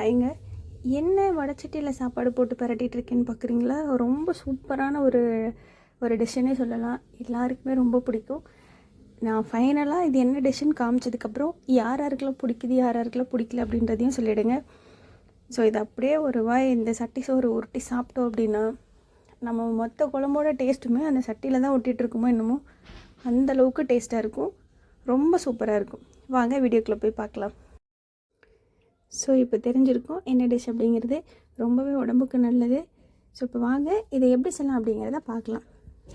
ஹைங்க என்ன வடச்சட்டியில் சாப்பாடு போட்டு பரட்டிட்டு இருக்கேன்னு பார்க்குறீங்களா ரொம்ப சூப்பரான ஒரு ஒரு டிஷ்ஷனே சொல்லலாம். எல்லாருக்குமே ரொம்ப பிடிக்கும். நான் ஃபைனலாக இது என்ன டிஷ்ஷுன்னு காமிச்சதுக்கப்புறம் யார் யாருக்கெல்லாம் பிடிக்குது யார் யாருக்கெல்லாம் பிடிக்கல அப்படின்றதையும் சொல்லிவிடுங்க ஸோ இது அப்படியே ஒரு வாய் இந்த சட்டி சோறு உருட்டி சாப்பிட்டோம் அப்படின்னா நம்ம மொத்த குழம்போட டேஸ்ட்டுமே அந்த சட்டியில் தான் ஒட்டிகிட்ருக்குமோ என்னமோ அந்தளவுக்கு டேஸ்ட்டாக இருக்கும். ரொம்ப சூப்பராக இருக்கும். வாங்க வீடியோக்குள்ளே போய் பார்க்கலாம். ஸோ இப்போ தெரிஞ்சிருக்கும் என்ன டிஷ் அப்படிங்கிறது. ரொம்பவே உடம்புக்கு நல்லது. ஸோ இப்போ வாங்க இதை எப்படி செய்யலாம் அப்படிங்கிறத பார்க்கலாம்.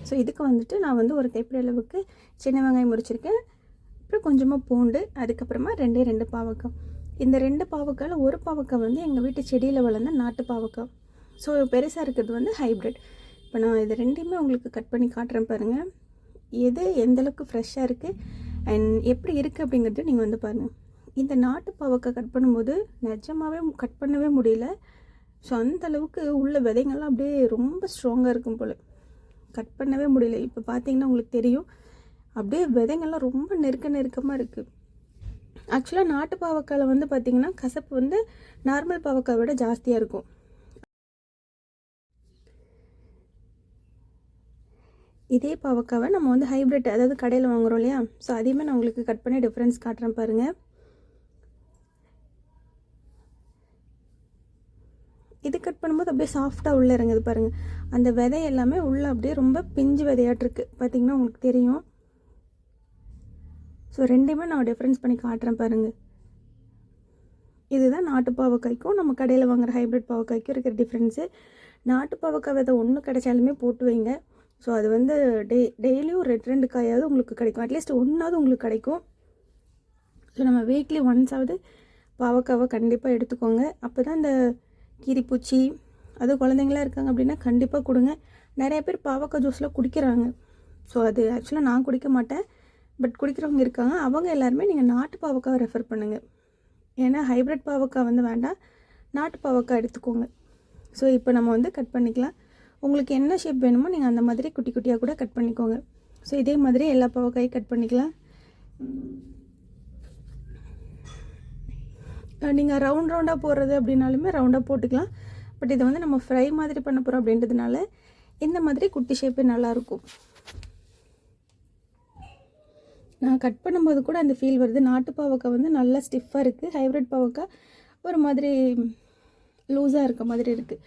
ஸோ இதுக்கு வந்துட்டு நான் வந்து ஒரு கைப்பிடி அளவுக்கு சின்ன வெங்காயம் முறிச்சிருக்கேன். அப்புறம் கொஞ்சமாக பூண்டு அதுக்கப்புறமா ரெண்டே ரெண்டு பாவக்காய். இந்த ரெண்டு பாவக்காயில் ஒரு பாவக்காய் வந்து எங்கள் வீட்டு செடியில் வளர்ந்த நாட்டு பாவக்காய். ஸோ பெருசாக இருக்கிறது வந்து ஹைப்ரிட் இப்போ நான் இது ரெண்டையுமே உங்களுக்கு கட் பண்ணி காட்டுறேன் பாருங்கள் எது எந்தளவுக்கு ஃப்ரெஷ்ஷாக இருக்குது அண்ட் எப்படி இருக்குது அப்படிங்கிறது நீங்கள் வந்து பாருங்கள் இந்த நாட்டு பாவக்காய் கட் பண்ணும்போது நிஜமாகவே கட் பண்ணவே முடியல. ஸோ அந்த அளவுக்கு உள்ள விதைங்கள்லாம் அப்படியே ரொம்ப ஸ்ட்ராங்காக இருக்கும் போல். கட் பண்ணவே முடியல. இப்போ பார்த்தீங்கன்னா உங்களுக்கு தெரியும். அப்படியே விதைங்கள்லாம் ரொம்ப நெருக்க நெருக்கமாக இருக்குது ஆக்சுவலாக நாட்டு பாவக்காயில் வந்து பார்த்திங்கன்னா கசப்பு வந்து நார்மல் பாவக்காய் விட ஜாஸ்தியாக இருக்கும். இதே பாவக்காவை நம்ம வந்து ஹைப்ரிட் அதாவது கடையில் வாங்குறோம் இல்லையா? ஸோ அதையுமே நான் உங்களுக்கு கட் பண்ணி டிஃப்ரென்ஸ் காட்டுறேன் பாருங்கள் இது கட் பண்ணும்போது அப்படியே சாஃப்டாக உள்ளே இறங்குது பாருங்கள் அந்த விதை எல்லாமே உள்ளே அப்படியே ரொம்ப பிஞ்சு விதையாட்டிருக்கு பார்த்தீங்கன்னா உங்களுக்கு தெரியும். ஸோ ரெண்டையுமே நான் டிஃப்ரென்ஸ் பண்ணி காட்டுறேன் பாருங்கள் இதுதான் நாட்டு பாவக்காய்க்கும் நம்ம கடையில் வாங்குற ஹைப்ரிட் பாவக்காய்க்கும் இருக்கிற டிஃப்ரென்ஸு நாட்டு பாவக்காய் விதை ஒன்று கிடைச்சாலுமே போட்டு வைங்க. ஸோ அது வந்து டெய் டெய்லியும் ரெண்டு ரெண்டு காயாவது உங்களுக்கு கிடைக்கும். அட்லீஸ்ட் ஒன்றாவது உங்களுக்கு கிடைக்கும். ஸோ நம்ம வீக்லி ஒன்ஸாவது பாவக்காவை கண்டிப்பாக எடுத்துக்கோங்க. அப்போ தான் இந்த கீரிப்பூச்சி அது குழந்தைங்களாம் இருக்காங்க அப்படின்னா கண்டிப்பாக கொடுங்க. நிறைய பேர் பாவக்காய் ஜூஸ்லாம் குடிக்கிறாங்க. ஸோ அது ஆக்சுவலாக நான் குடிக்க மாட்டேன். பட் குடிக்கிறவங்க இருக்காங்க. அவங்க எல்லாருமே நீங்கள் நாட்டு பாவக்காவை ரெஃபர் பண்ணுங்கள் ஏன்னா ஹைப்ரிட் பாவக்காய் வந்து வேண்டாம். நாட்டு பாவக்காய் எடுத்துக்கோங்க. ஸோ இப்போ நம்ம வந்து கட் பண்ணிக்கலாம். உங்களுக்கு என்ன ஷேப் வேணுமோ நீங்கள் அந்த மாதிரி குட்டி குட்டியாக கூட கட் பண்ணிக்கோங்க. ஸோ இதே மாதிரி எல்லா பாவக்காயும் கட் பண்ணிக்கலாம். நீங்கள் ரவுண்ட் ரவுண்டாக போடுறது அப்படின்னாலுமே ரவுண்டாக போட்டுக்கலாம். பட் இதை வந்து நம்ம ஃப்ரை மாதிரி பண்ண போகிறோம் அப்படின்றதுனால இந்த மாதிரி குட்டி ஷேப்பே நல்லாயிருக்கும் நான் கட் பண்ணும்போது கூட அந்த ஃபீல் வருது. நாட்டு பாவக்காய் வந்து நல்லா ஸ்டிஃபாக இருக்குது ஹைப்ரிட் பாவக்காய் ஒரு மாதிரி லூஸாக இருக்க மாதிரி இருக்குது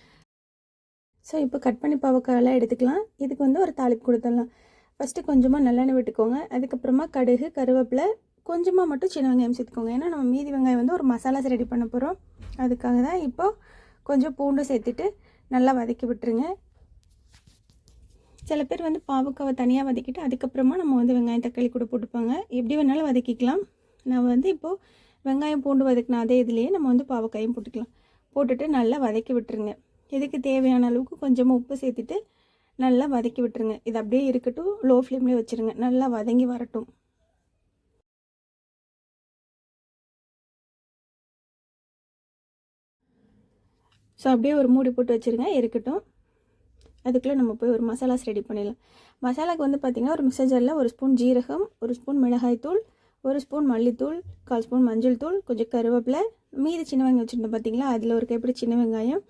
ஸோ இப்போ கட் பண்ணி பாவக்காயெல்லாம் எடுத்துக்கலாம். இதுக்கு வந்து ஒரு தாளிப்பு கொடுத்துடலாம். ஃபஸ்ட்டு கொஞ்சமாக நல்லெண்ணெய் விட்டுக்கோங்க. அதுக்கப்புறமா கடுகு கருவேப்பிலை கொஞ்சமாக மட்டும் சின்ன வெங்காயம் சேர்த்துக்கோங்க. ஏன்னா நம்ம மீதி வெங்காயம் வந்து ஒரு மசாலாஸ் ரெடி பண்ண போகிறோம் அதுக்காக தான் இப்போது கொஞ்சம் பூண்டு சேர்த்துட்டு நல்லா வதக்கி விட்டுருங்க. சில பேர் வந்து பாவக்காவை தனியாக வதக்கிட்டு அதுக்கப்புறமா நம்ம வந்து வெங்காயம் தக்காளி கூட போட்டுப்பாங்க. எப்படி வேணாலும் வதக்கிக்கலாம். நான் வந்து இப்போது வெங்காயம் பூண்டு வதக்கின அதே இதுலேயே நம்ம வந்து பாவக்காயும் போட்டுக்கலாம். போட்டுட்டு நல்லா வதக்கி விட்டுருங்க. இதுக்கு தேவையான அளவுக்கு கொஞ்சமாக உப்பு சேர்த்துட்டு நல்லா வதக்கி விட்டுருங்க. இது அப்படியே இருக்கட்டும். லோ ஃப்ளேம்லேயே வச்சுருங்க. நல்லா வதங்கி வரட்டும். ஸோ அப்படியே ஒரு மூடி போட்டு வச்சுருங்க. இருக்கட்டும். அதுக்குள்ளே நம்ம போய் ஒரு மசாலாஸ் ரெடி பண்ணிடலாம். மசாலாக்கு வந்து பார்த்திங்கன்னா ஒரு மிக்சர் ஜாரில் ஒரு ஸ்பூன் ஜீரகம் ஒரு ஸ்பூன் மிளகாய்த்தூள் ஒரு ஸ்பூன் மல்லித்தூள் கால் ஸ்பூன் மஞ்சள் தூள் கொஞ்சம் கருவேப்பிலை மீதி சின்ன வெங்காயம் வச்சுருந்தோம் பார்த்திங்களா அதில் ஒரு கைப்பிடி சின்ன வெங்காயம்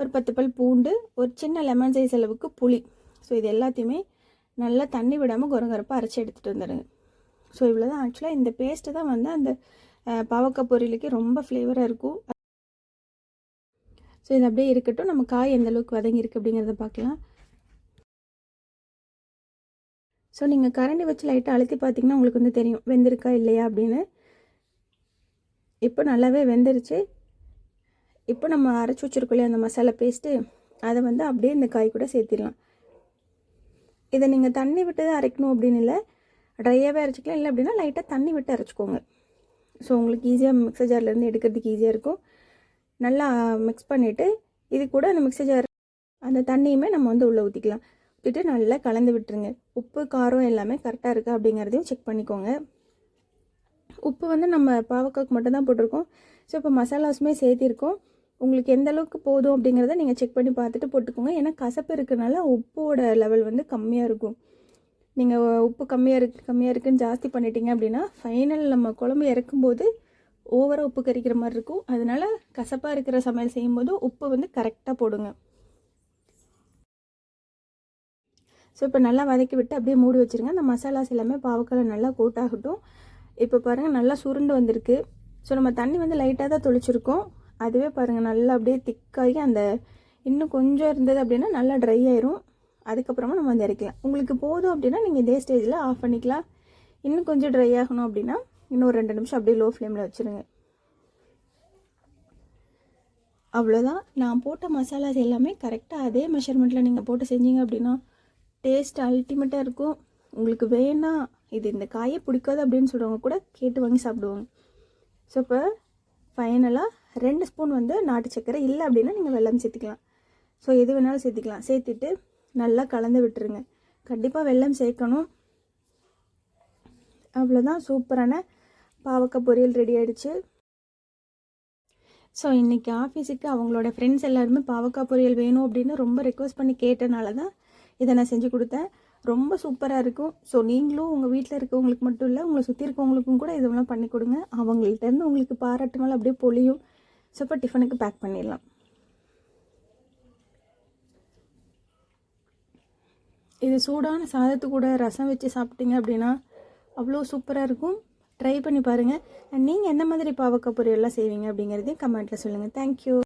ஒரு பத்து பல் பூண்டு ஒரு சின்ன லெமன் சைஸ் அளவுக்கு புளி. ஸோ இது எல்லாத்தையுமே நல்லா தண்ணி விடாமல் குரங்கரப்பாக அரைச்சி எடுத்துகிட்டு வந்துடுங்க. ஸோ இவ்வளோ தான் ஆக்சுவலாக இந்த பேஸ்ட்டு தான் வந்து அந்த பாவக்காய் பொரியலுக்கு ரொம்ப ஃப்ளேவராக இருக்கும். ஸோ இது அப்படியே இருக்கட்டும். நம்ம காய் எந்த அளவுக்கு வதங்கியிருக்கு அப்படிங்கிறத பார்க்கலாம். ஸோ நீங்கள் கரண்டி வச்சு லைட்டாக அழுத்தி பார்த்தீங்கன்னா உங்களுக்கு வந்து தெரியும். வெந்திருக்கா இல்லையா அப்படின்னு. இப்போ நல்லாவே வெந்துருச்சு. இப்போ நம்ம அரைச்சி வச்சுருக்கோம் இல்லையா அந்த மசாலா பேஸ்ட்டு அதை வந்து அப்படியே இந்த காய் கூட சேர்த்திடலாம். இதை நீங்கள் தண்ணி விட்டு தான் அரைக்கணும் அப்படின்னு இல்லை. ட்ரையாகவே அரைச்சிக்கலாம். இல்லை அப்படின்னா லைட்டாக தண்ணி விட்டு அரைச்சிக்கோங்க. ஸோ உங்களுக்கு ஈஸியாக மிக்சர் ஜார்லேருந்து எடுக்கிறதுக்கு ஈஸியாக இருக்கும். நல்லா மிக்ஸ் பண்ணிவிட்டு இது கூட அந்த மிக்சர் ஜார் அந்த தண்ணியுமே நம்ம வந்து உள்ளே ஊற்றிக்கலாம் ஊற்றிட்டு நல்லா கலந்து விட்டுருங்க. உப்பு காரம் எல்லாமே கரெக்டாக இருக்கா அப்படிங்கிறதையும் செக் பண்ணிக்கோங்க. உப்பு வந்து நம்ம பாவக்காய்க்கு மட்டும்தான் போட்டிருக்கோம். ஸோ இப்போ மசாலாஸுமே சேர்த்திருக்கோம். உங்களுக்கு எந்த அளவுக்கு போதும் அப்படிங்கிறத நீங்கள் செக் பண்ணி பார்த்துட்டு போட்டுக்கோங்க. ஏன்னா கசப்பு இருக்கிறனால உப்போட லெவல் வந்து கம்மியாக இருக்கும். நீங்கள் உப்பு கம்மியாக இருக்கு கம்மியாக இருக்குன்னு ஜாஸ்தி பண்ணிட்டீங்க அப்படின்னா ஃபைனல் நம்ம குழம்பு இறக்கும்போது ஓவராக உப்பு கறிக்கிற மாதிரி இருக்கும். அதனால கசப்பாக இருக்கிற சமையல் செய்யும்போது உப்பு வந்து கரெக்டாக போடுங்க. ஸோ இப்போ நல்லா வதக்கி விட்டு அப்படியே மூடி வச்சுருங்க. அந்த மசாலாஸ் எல்லாமே பாவக்காயில் நல்லா கூட்டாகட்டும் இப்போ பாருங்கள் நல்லா சுருண்டு வந்திருக்கு. ஸோ நம்ம தண்ணி வந்து லைட்டாக தான் தொளிச்சிருக்கோம். அதுவே பாருங்கள் நல்லா அப்படியே திக்காகி அந்த இன்னும் கொஞ்சம் இருந்தது அப்படின்னா நல்லா ட்ரை ஆயிரும். அதுக்கப்புறமா நம்ம வந்து இறக்கலாம் உங்களுக்கு போதும் அப்படின்னா நீங்கள் இதே ஸ்டேஜில் ஆஃப் பண்ணிக்கலாம். இன்னும் கொஞ்சம் ட்ரை ஆகணும் அப்படின்னா இன்னும் ரெண்டு நிமிஷம் அப்படியே லோ ஃப்ளேமில் வச்சுருங்க. அவ்வளோதான் நான் போட்ட மசாலாஸ் எல்லாமே கரெக்டாக அதே மெஷர்மெண்ட்டில் நீங்கள் போட்டு செஞ்சீங்க அப்படின்னா டேஸ்ட் அல்டிமேட்டாக இருக்கும். உங்களுக்கு வேணாம் இது இந்த காயை பிடிக்காது அப்படின்னு சொல்கிறவங்க கூட கேட்டு வாங்கி சாப்பிடுவாங்க. ஸோ இப்போ ஃபைனலாக ரெண்டு ஸ்பூன் வந்து நாட்டு சர்க்கரை இல்லை அப்படின்னா நீங்கள் வெல்லம் சேர்த்துக்கலாம். ஸோ எது வேணாலும் சேர்த்துக்கலாம். சேர்த்துட்டு நல்லா கலந்து விட்டுருங்க. கண்டிப்பாக வெல்லம் சேர்க்கணும். அவ்வளோதான் சூப்பரான பாவக்காய் பொரியல் ரெடி ஆயிடுச்சு. ஸோ இன்றைக்கி ஆஃபீஸுக்கு அவங்களோட ஃப்ரெண்ட்ஸ் எல்லாருமே பாவக்காய் பொரியல் வேணும் அப்படின்னு ரொம்ப ரெக்வஸ்ட் பண்ணி கேட்டனால தான் இதை நான் செஞ்சு கொடுத்தேன். ரொம்ப சூப்பராக இருக்கும். ஸோ நீங்களும் உங்கள் வீட்டில் இருக்கவங்களுக்கு மட்டும் இல்லை உங்களை சுற்றி இருக்கவங்களுக்கும் கூட இதெல்லாம் பண்ணி கொடுங்க. அவங்கள்ட்டேருந்து உங்களுக்கு பாராட்டு மேலே அப்படியே பொழியும். ஸோ இப்போ டிஃபனுக்கு பேக் பண்ணிடலாம். இது சூடான சாதத்து கூட ரசம் வச்சு சாப்பிட்டீங்க அப்படின்னா அவ்வளோ சூப்பராக இருக்கும். ட்ரை பண்ணி பாருங்கள் நீங்கள் எந்த மாதிரி பாவக்காய் பொரியல்லாம் செய்வீங்க அப்படிங்கிறதையும் கமெண்ட்டில் சொல்லுங்கள் தேங்க்யூ